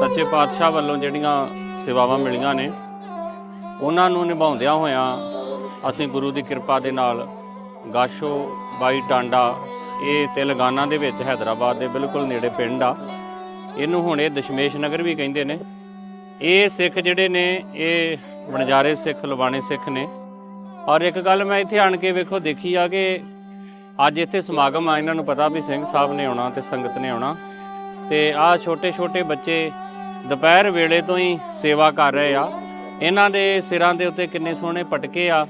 ਸੱਚੇ ਪਾਤਸ਼ਾਹ ਵੱਲੋਂ ਜਿਹੜੀਆਂ ਸੇਵਾਵਾਂ ਮਿਲੀਆਂ ਨੇ, ਉਹਨਾਂ ਨੂੰ ਨਿਭਾਉਂਦਿਆਂ ਹੋਇਆਂ ਅਸੀਂ ਗੁਰੂ ਦੀ ਕਿਰਪਾ ਦੇ ਨਾਲ ਗਾਸ਼ੋ ਬਾਈ ਟਾਂਡਾ, ਇਹ ਤੇਲੰਗਾਨਾ ਦੇ ਵਿੱਚ ਹੈਦਰਾਬਾਦ ਦੇ ਬਿਲਕੁਲ ਨੇੜੇ ਪਿੰਡ ਆ। ਇਹਨੂੰ ਹੁਣ ਇਹ ਦਸ਼ਮੇਸ਼ ਨਗਰ ਵੀ ਕਹਿੰਦੇ ਨੇ। ਇਹ ਸਿੱਖ ਜਿਹੜੇ ਨੇ, ਇਹ ਬਣਜਾਰੇ ਸਿੱਖ ਲਵਾਣੇ ਸਿੱਖ ਨੇ। ਔਰ ਇੱਕ ਗੱਲ ਮੈਂ ਇੱਥੇ ਆਣ ਕੇ ਵੇਖੋ ਦੇਖੀ ਆ ਕਿ ਅੱਜ ਇੱਥੇ ਸਮਾਗਮ ਆ, ਇਹਨਾਂ ਨੂੰ ਪਤਾ ਵੀ ਸਿੰਘ ਸਾਹਿਬ ਨੇ ਆਉਣਾ ਤੇ ਸੰਗਤ ਨੇ ਆਉਣਾ। ਤੇ ਆ ਛੋਟੇ ਛੋਟੇ ਬੱਚੇ ਦੁਪਹਿਰ ਵੇਲੇ ਤੋਂ ਹੀ ਸੇਵਾ ਕਰ ਰਹੇ ਆ। ਇਹਨਾਂ ਦੇ ਸਿਰਾਂ ਦੇ ਉੱਤੇ ਕਿੰਨੇ ਸੋਹਣੇ ਪਟਕੇ ਆ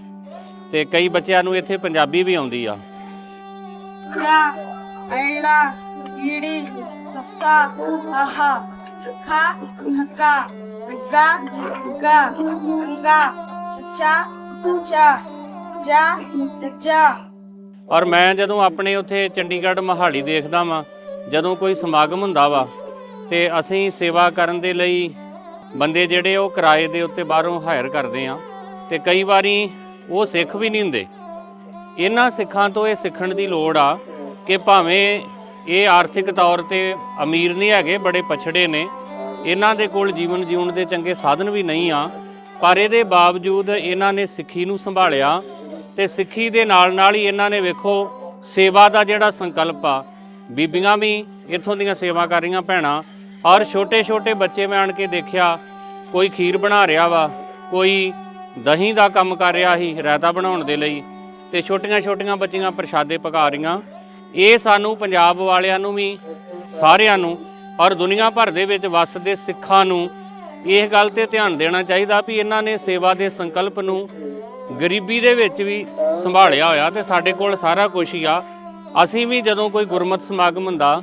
ਤੇ ਕਈ ਬੱਚਿਆਂ ਨੂੰ ਇੱਥੇ ਪੰਜਾਬੀ ਵੀ ਆਉਂਦੀ ਆ। ਔਰ ਮੈਂ ਜਦੋਂ ਆਪਣੇ ਉੱਥੇ ਚੰਡੀਗੜ੍ਹ ਮਹਾਲੀ ਦੇਖਦਾ ਵਾਂ ਜਦੋਂ ਕੋਈ ਸਮਾਗਮ ਹੁੰਦਾ ਵਾ ਤੇ ਅਸੀਂ ਸੇਵਾ ਕਰਨ ਦੇ ਲਈ ਬੰਦੇ ਜਿਹੜੇ ਉਹ ਕਿਰਾਏ ਦੇ ਉੱਤੇ ਬਾਹਰੋਂ ਹਾਇਰ ਕਰਦੇ ਆ ਤੇ ਕਈ ਵਾਰੀ ਉਹ ਸਿੱਖ ਵੀ ਨਹੀਂ ਹੁੰਦੇ। ਇਹਨਾਂ ਸਿੱਖਾਂ ਤੋਂ ਇਹ ਸਿੱਖਣ ਦੀ ਲੋੜ ਆ ਕਿ ਭਾਵੇਂ ਇਹ ਆਰਥਿਕ ਤੌਰ ਤੇ ਅਮੀਰ ਨਹੀਂ ਹੈਗੇ, ਬੜੇ ਪਛੜੇ ਨੇ, ਇਹਨਾਂ ਦੇ ਕੋਲ ਜੀਵਨ ਜਿਉਣ ਦੇ ਚੰਗੇ ਸਾਧਨ ਵੀ ਨਹੀਂ ਆ, ਪਰ ਇਹਦੇ ਬਾਵਜੂਦ ਇਹਨਾਂ ਨੇ ਸਿੱਖੀ ਨੂੰ ਸੰਭਾਲਿਆ ਤੇ ਸਿੱਖੀ ਦੇ ਨਾਲ ਨਾਲ ਹੀ ਇਹਨਾਂ ਨੇ ਵੇਖੋ ਸੇਵਾ ਦਾ ਜਿਹੜਾ ਸੰਕਲਪ ਆ, ਬੀਬੀਆਂ ਵੀ ਇੱਥੋਂ ਦੀਆਂ ਸੇਵਾ ਕਰ ਰਹੀਆਂ ਭੈਣਾਂ ਔਰ ਛੋਟੇ ਛੋਟੇ ਬੱਚੇ ਮੈਂ ਆਣ ਕੇ ਦੇਖਿਆ, ਕੋਈ ਖੀਰ ਬਣਾ ਰਿਹਾ ਵਾ, ਕੋਈ ਦਹੀਂ ਦਾ ਕੰਮ ਕਰ ਰਿਹਾ ਸੀ, ਰਾਇਤਾ ਬਣਾਉਣ ਦੇ ਲਈ, ਤੇ ਛੋਟੀਆਂ ਛੋਟੀਆਂ ਬੱਚੀਆਂ ਪ੍ਰਸ਼ਾਦੇ ਪਕਾ ਰਹੀਆਂ। ਇਹ ਸਾਨੂੰ ਪੰਜਾਬ ਵਾਲਿਆਂ ਨੂੰ ਵੀ, ਸਾਰਿਆਂ ਨੂੰ, ਔਰ ਦੁਨੀਆ ਭਰ ਦੇ ਵਿੱਚ ਵੱਸਦੇ ਸਿੱਖਾਂ ਨੂੰ ਇਹ ਗੱਲ ਤੇ ਧਿਆਨ ਦੇਣਾ ਚਾਹੀਦਾ ਵੀ ਇਹਨਾਂ ਨੇ ਸੇਵਾ ਦੇ ਸੰਕਲਪ ਨੂੰ ਗਰੀਬੀ ਦੇ ਵਿੱਚ ਵੀ ਸੰਭਾਲਿਆ ਹੋਇਆ ਤੇ ਸਾਡੇ ਕੋਲ ਸਾਰਾ ਕੁਝ ਹੀ ਆ। ਅਸੀਂ ਵੀ ਜਦੋਂ ਕੋਈ ਗੁਰਮਤ ਸਮਾਗਮ ਹੁੰਦਾ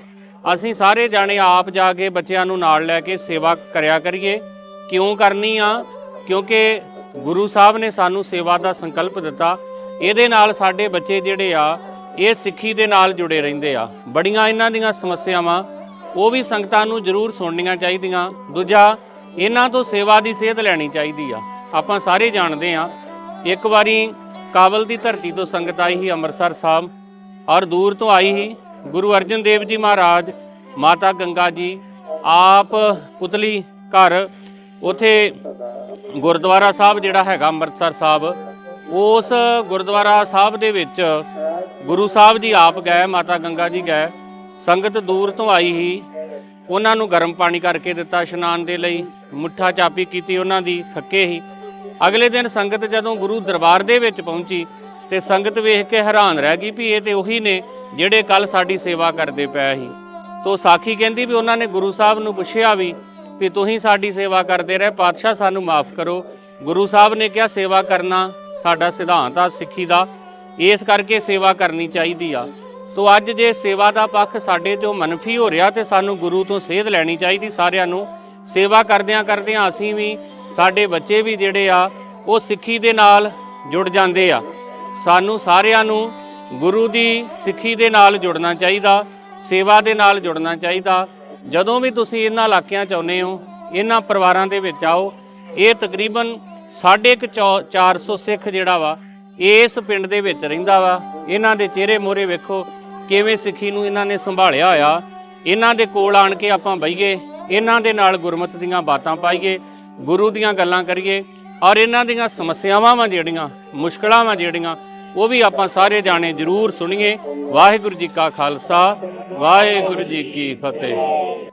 ਅਸੀਂ ਸਾਰੇ ਜਾਣੇ ਆਪ ਜਾ ਕੇ ਬੱਚਿਆਂ ਨੂੰ ਨਾਲ ਲੈ ਕੇ ਸੇਵਾ ਕਰਿਆ ਕਰੀਏ। ਕਿਉਂ ਕਰਨੀ ਆ? ਕਿਉਂਕਿ ਗੁਰੂ ਸਾਹਿਬ ਨੇ ਸਾਨੂੰ ਸੇਵਾ ਦਾ ਸੰਕਲਪ ਦਿੱਤਾ। ਇਹਦੇ ਨਾਲ ਸਾਡੇ ਬੱਚੇ ਜਿਹੜੇ ਆ, ਇਹ ਸਿੱਖੀ ਦੇ ਨਾਲ ਜੁੜੇ ਰਹਿੰਦੇ ਆ। ਬੜੀਆਂ ਇਹਨਾਂ ਦੀਆਂ ਸਮੱਸਿਆਵਾਂ, ਉਹ ਵੀ ਸੰਗਤਾਂ ਨੂੰ ਜ਼ਰੂਰ ਸੁਣਨੀਆਂ ਚਾਹੀਦੀਆਂ। ਦੂਜਾ, ਇਹਨਾਂ ਤੋਂ ਸੇਵਾ ਦੀ ਸੇਧ ਲੈਣੀ ਚਾਹੀਦੀ ਆ। ਆਪਾਂ ਸਾਰੇ ਜਾਣਦੇ ਆ, ਇੱਕ ਵਾਰੀ ਕਾਬਲ ਦੀ ਧਰਤੀ ਤੋਂ ਸੰਗਤ ਆਈ ਸੀ, ਅੰਮ੍ਰਿਤਸਰ ਸਾਹਿਬ। ਔਰ ਦੂਰ ਤੋਂ ਆਈ ਸੀ। ਗੁਰੂ ਅਰਜਨ ਦੇਵ ਜੀ ਮਹਾਰਾਜ, ਮਾਤਾ ਗੰਗਾ ਜੀ, ਆਪ ਪੁਤਲੀ ਘਰ, ਉਥੇ ਗੁਰਦੁਆਰਾ ਸਾਹਿਬ ਜਿਹੜਾ ਹੈਗਾ ਅੰਮ੍ਰਿਤਸਰ ਸਾਹਿਬ, ਉਸ ਗੁਰਦੁਆਰਾ ਸਾਹਿਬ ਦੇ ਵਿੱਚ ਗੁਰੂ ਸਾਹਿਬ ਜੀ ਆਪ ਗਏ, ਮਾਤਾ ਗੰਗਾ ਜੀ ਗਏ, ਸੰਗਤ ਦੂਰ ਤੋਂ ਆਈ ਸੀ। ਉਹਨਾਂ ਨੂੰ ਗਰਮ ਪਾਣੀ ਕਰਕੇ ਦਿੱਤਾ ਇਸ਼ਨਾਨ ਦੇ ਲਈ, ਮੁੱਠਾ ਚਾਪੀ ਕੀਤੀ ਉਹਨਾਂ ਦੀ, ਥੱਕੇ ਹੀ ਅਗਲੇ ਦਿਨ ਸੰਗਤ ਜਦੋਂ ਗੁਰੂ ਦਰਬਾਰ ਦੇ ਵਿੱਚ ਪਹੁੰਚੀ, ਤੇ ਸੰਗਤ ਵੇਖ ਕੇ ਹੈਰਾਨ ਰਹਿ ਗਈ ਵੀ ਇਹ ਤੇ ਉਹੀ ਨੇ ਜਿਹੜੇ ਕੱਲ ਸਾਡੀ ਸੇਵਾ ਕਰਦੇ ਪਏ ਸੀ। ਤੋ ਸਾਖੀ ਕਹਿੰਦੀ ਵੀ ਉਹਨਾਂ ਨੇ ਗੁਰੂ ਸਾਹਿਬ ਨੂੰ ਪੁੱਛਿਆ ਵੀ ਵੀ ਤੁਸੀਂ ਸਾਡੀ ਸੇਵਾ ਕਰਦੇ ਰਹੇ, ਪਾਤਸ਼ਾਹ ਸਾਨੂੰ ਮਾਫ ਕਰੋ। ਗੁਰੂ ਸਾਹਿਬ ਨੇ ਕਿਹਾ, ਸੇਵਾ ਕਰਨਾ ਸਾਡਾ ਸਿਧਾਂਤ ਆ, ਸਿੱਖੀ ਦਾ। ਇਸ ਕਰਕੇ ਸੇਵਾ ਕਰਨੀ ਚਾਹੀਦੀ ਆ। ਤੋ ਅੱਜ ਜੇ ਸੇਵਾ ਦਾ ਪੱਖ ਸਾਡੇ ਤੋਂ ਮਨਫੀ ਹੋ ਰਿਹਾ ਤੇ ਸਾਨੂੰ ਗੁਰੂ ਤੋਂ ਸੇਧ ਲੈਣੀ ਚਾਹੀਦੀ ਸਾਰਿਆਂ ਨੂੰ। ਸੇਵਾ ਕਰਦਿਆਂ ਕਰਦਿਆਂ ਅਸੀਂ ਵੀ, ਸਾਡੇ ਬੱਚੇ ਵੀ ਜਿਹੜੇ ਆ, ਉਹ ਸਿੱਖੀ ਦੇ ਨਾਲ ਜੁੜ ਜਾਂਦੇ ਆ। ਸਾਨੂੰ ਸਾਰਿਆਂ ਨੂੰ ਗੁਰੂ ਦੀ ਸਿੱਖੀ ਦੇ ਨਾਲ ਜੁੜਨਾ ਚਾਹੀਦਾ, ਸੇਵਾ ਦੇ ਨਾਲ ਜੁੜਨਾ ਚਾਹੀਦਾ। ਜਦੋਂ ਵੀ ਤੁਸੀਂ ਇਹਨਾਂ ਇਲਾਕਿਆਂ ਚ ਆਉਂਦੇ ਹੋ, ਇਹਨਾਂ ਪਰਿਵਾਰਾਂ ਦੇ ਵਿੱਚ ਆਓ, ਇਹ ਤਕਰੀਬਨ 450 ਸਿੱਖ ਜਿਹੜਾ ਵਾ, ਇਸ ਪਿੰਡ ਦੇ ਵਿੱਚ ਰਹਿੰਦਾ ਵਾ। ਇਹਨਾਂ ਦੇ ਚਿਹਰੇ ਮੋਹਰੇ ਵੇਖੋ, ਕਿਵੇਂ ਸਿੱਖੀ ਨੂੰ ਇਹਨਾਂ ਨੇ ਸੰਭਾਲਿਆ ਹੋਇਆ। ਇਹਨਾਂ ਦੇ ਕੋਲ ਆਣ ਕੇ ਆਪਾਂ ਬਈਏ, ਇਹਨਾਂ ਦੇ ਨਾਲ ਗੁਰਮਤ ਦੀਆਂ ਬਾਤਾਂ ਪਾਈਏ, ਗੁਰੂ ਦੀਆਂ ਗੱਲਾਂ ਕਰੀਏ, ਔਰ ਇਹਨਾਂ ਦੀਆਂ ਸਮੱਸਿਆਵਾਂ ਵਾਂ ਜਿਹੜੀਆਂ, ਮੁਸ਼ਕਲਾਂ ਵਾਂ ਜਿਹੜੀਆਂ ਉਹ ਵੀ ਆਪਾਂ ਸਾਰੇ ਜਾਣੇ ਜ਼ਰੂਰ ਸੁਣੀਏ। ਵਾਹਿਗੁਰੂ ਜੀ ਕਾ ਖਾਲਸਾ, ਵਾਹਿਗੁਰੂ ਜੀ ਕੀ ਫਤਿਹ।